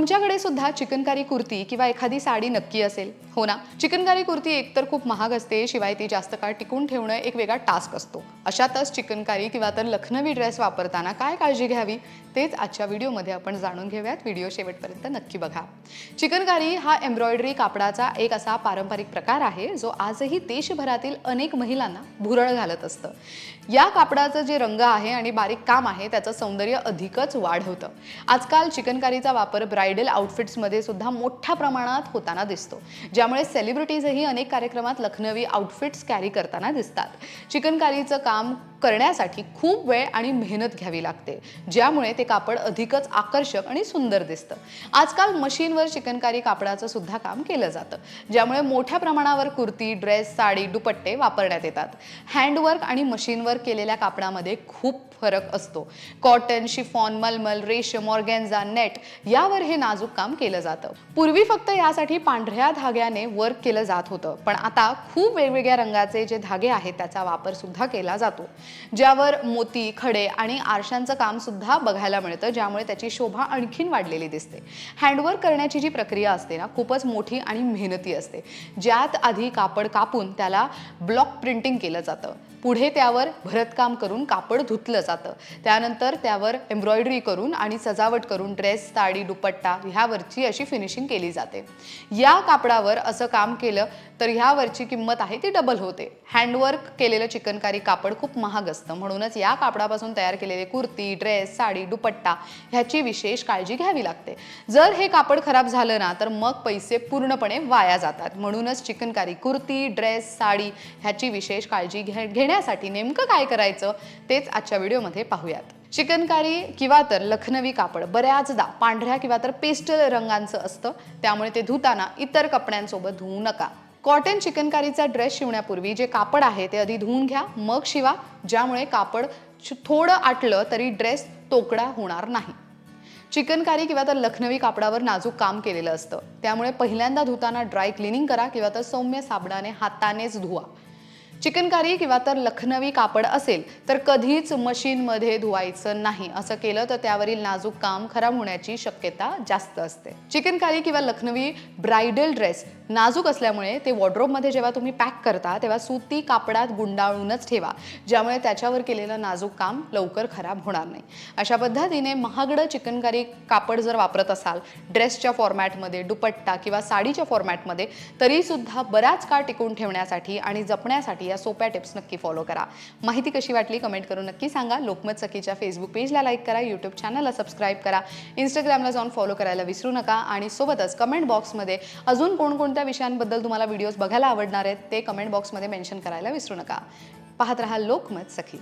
तुमच्याकडे सुद्धा चिकनकारी कुर्ती किंवा एखादी साडी नक्की असेल. हो ना? चिकनकारी कुर्ती एकतर खूप महाग असते शिवाय ती जास्त काळ टिकून ठेवणं एक वेगळा टास्क असतो. अशातच चिकनकारी किंवा तर लखनवी ड्रेस वापरताना काय काळजी घ्यावी? तेच आजच्या व्हिडिओमध्ये आपण जाणून घेऊयात. व्हिडिओ शेवटपर्यंत नक्की बघा. चिकनकारी हा एम्ब्रॉयडरी कापडाचा एक असा पारंपरिक प्रकार आहे जो आजही देशभरातील अनेक महिलांना भुरळ घालत असतं. या कापडाचं जे रंग आहे आणि बारीक काम आहे त्याचं सौंदर्य अधिकच वाढवतं. आजकाल चिकनकारीचा वापर ब्रायडल आउटफिट्समध्ये सुद्धा मोठ्या प्रमाणात होताना दिसतो. ज्यामुळे सेलिब्रिटीजही अनेक कार्यक्रमात लखनवी आउटफिट्स कॅरी करताना दिसतात. चिकनकारीचं काम करण्यासाठी खूप वेळ आणि मेहनत घ्यावी लागते ज्यामुळे ते कापड अधिकच आकर्षक आणि सुंदर दिसतं. आजकाल मशीनवर चिकनकारी कापडाचं सुद्धा काम केलं जातं ज्यामुळे मोठ्या प्रमाणावर कुर्ती ड्रेस साडी दुपट्टे वापरण्यात येतात. हँडवर्क आणि मशीनवर केलेल्या कापडामध्ये खूप फरक असतो. कॉटन शिफॉन मलमल रेशम ऑर्गॅन्झा नेट यावर हे नाजूक काम केलं जातं. पूर्वी फक्त यासाठी पांढऱ्या धाग्याने वर्क केलं जात होतं पण आता खूप वेगवेगळ्या रंगाचे जे धागे आहेत त्याचा वापर सुद्धा केला जातो. ज्यावर मोती खडे आणि आरशांचं काम सुद्धा बघायला मिळतं ज्यामुळे त्याची शोभा आणखीन वाढलेली दिसते. हँडवर्क करण्याची जी प्रक्रिया असते ना खूपच मोठी आणि मेहनती असते. ज्यात आधी कापड कापून त्याला ब्लॉक प्रिंटिंग केलं जातं. पुढे त्यावर भरतकाम करून कापड धुतलं जातं. त्यानंतर त्यावर एम्ब्रॉयडरी करून आणि सजावट करून ड्रेस साडी दुपट्टा ह्यावरची अशी फिनिशिंग केली जाते. या कापडावर असं काम केलं तर ह्यावरची किंमत आहे ती डबल होते. हँडवर्क केलेलं चिकनकारी कापड खूप महाग असतं. म्हणूनच या कापडापासून तयार केलेले कुर्ती ड्रेस साडी दुपट्टा ह्याची विशेष काळजी घ्यावी लागते. जर हे कापड खराब झालं ना तर मग पैसे पूर्णपणे वाया जातात. म्हणूनच चिकनकारी कुर्ती ड्रेस साडी ह्याची विशेष काळजी घे घेण्यासाठी नेमकं काय करायचं तेच आजच्या व्हिडिओमध्ये पाहूयात. चिकनकारी किंवा तर लखनवी कापड बऱ्याचदा पांढऱ्या किंवा तर पेस्टल रंगांचं असतं त्यामुळे ते धुताना इतर कपड्यांसोबत धुवू नका. कॉटन चिकनकारीचा ड्रेस शिवण्यापूर्वी जे कापड आहे ते आधी धुवून घ्या मग शिवा ज्यामुळे कापड थोडं आटलं तरी ड्रेस तोकडा होणार नाही. चिकनकारी किंवा तर लखनवी कापडावर नाजूक काम केलेलं असतं त्यामुळे पहिल्यांदा धुताना ड्राय क्लिनिंग करा किंवा तर सौम्य साबणाने हातानेच धुवा. चिकनकारी किंवा तर लखनवी कापड असेल तर कधीच मशीनमध्ये धुवायचं नाही. असं केलं तर त्यावरील नाजूक काम खराब होण्याची शक्यता जास्त असते. चिकनकारी किंवा लखनवी ब्रायडल ड्रेस नाजूक असल्यामुळे ते वॉर्ड्रोबमध्ये जेव्हा तुम्ही पॅक करता तेव्हा सुती कापडात गुंडाळूनच ठेवा. ज्यामुळे त्याच्यावर केलेलं नाजूक काम लवकर खराब होणार नाही. अशा पद्धतीने महागडं चिकनकारी कापड जर वापरत असाल ड्रेसच्या फॉर्मॅटमध्ये दुपट्टा किंवा साडीच्या फॉर्मॅटमध्ये तरीसुद्धा बराच काळ टिकून ठेवण्यासाठी आणि जपण्यासाठी या सोप्या टिप्स नक्की फॉलो करा. माहिती कशी वाटली कमेंट करून नक्की सांगा. लोकमत सखीच्या फेसबुक पेजला लाईक करा यूट्यूब चॅनलला सबस्क्राईब करा. इंस्टाग्रामला जाऊन फॉलो करायला विसरू नका. आणि सोबतच कमेंट बॉक्समध्ये अजून कोणकोणत्या विषयांबद्दल तुम्हाला व्हिडिओज बघायला आवडणार आहेत ते कमेंट बॉक्समध्ये मेन्शन करायला विसरू नका. पाहत रहा लोकमत सखी.